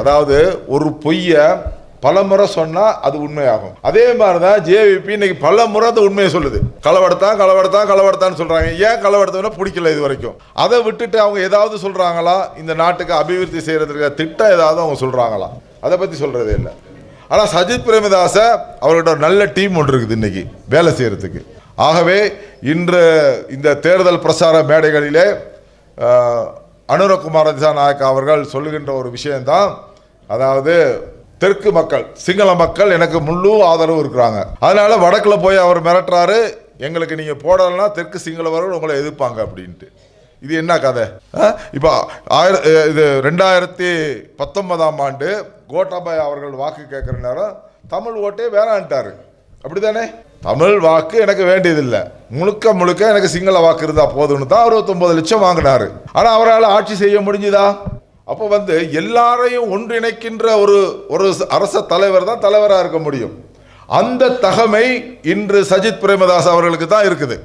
அதாவது ஒரு பொய்ய பல முறை சொன்னா அது உண்மையாகும். அதே மாதிரி தான் ஜேவிபி இன்னைக்கு பல முறை அந்த உண்மையை சொல்லுது. களவெடுத்தான் களவெடுத்தான் களவெடுத்தான்னு சொல்றாங்க. ஏன் களவெடுத்தவன பிடிக்கல இது வரைக்கும். அதை விட்டுட்டு அவங்க ஏதாவது சொல்றாங்களா? இந்த நாட்டுக்கு அபிவிருத்தி செய்யறதுக்கு திட்டம் ஏதாவது அவங்க சொல்றாங்களா? அதை பத்தி சொல்றதே இல்லை. ஆனால் சஜித் பிரேமதாச அவர்கிட்ட ஒரு நல்ல டீம் ஒன்று இருக்குது இன்னைக்கு வேலை செய்யறதுக்கு. ஆகவே இன்று இந்த தேர்தல் பிரச்சார மேடைகளிலே அனுரகுமார திசாநாயக் அவர்கள் சொல்லுகின்ற ஒரு விஷயம்தான் அதாவது தெற்கு மக்கள் சிங்கள மக்கள் எனக்கு முழு ஆதரவு இருக்கிறாங்க. அதனால வடக்கில் போய் அவர் மிரட்டுறாரு எங்களுக்கு நீங்கள் போடலைன்னா தெற்கு சிங்களவர்கள் உங்களை எதிர்ப்பாங்க அப்படின்ட்டு. இது என்ன கதை? இப்போ ஆயிர இது ரெண்டாயிரத்தி பத்தொன்பதாம் ஆண்டு கோட்டாபாய் அவர்கள் வாக்கு கேட்குற நேரம் தமிழ் ஓட்டே வேணான்ட்டார். அப்படிதானே? தமிழ் வாக்கு எனக்கு வேண்டியதில்லை. முழுக்க முழுக்க எனக்கு சிங்கள வாக்கு இருந்தால் போதும்னு தான் அறுபத்தொம்பது லட்சம் வாங்கினாரு. ஆனால் அவரால் ஆட்சி செய்ய முடிஞ்சுதா? அப்போ வந்து எல்லாரையும் ஒன்றிணைக்கின்ற ஒரு ஒரு அரச தலைவர் தான் தலைவராக இருக்க முடியும். அந்த தகமை இன்று சஜித் பிரேமதாஸ் அவர்களுக்கு தான் இருக்குது.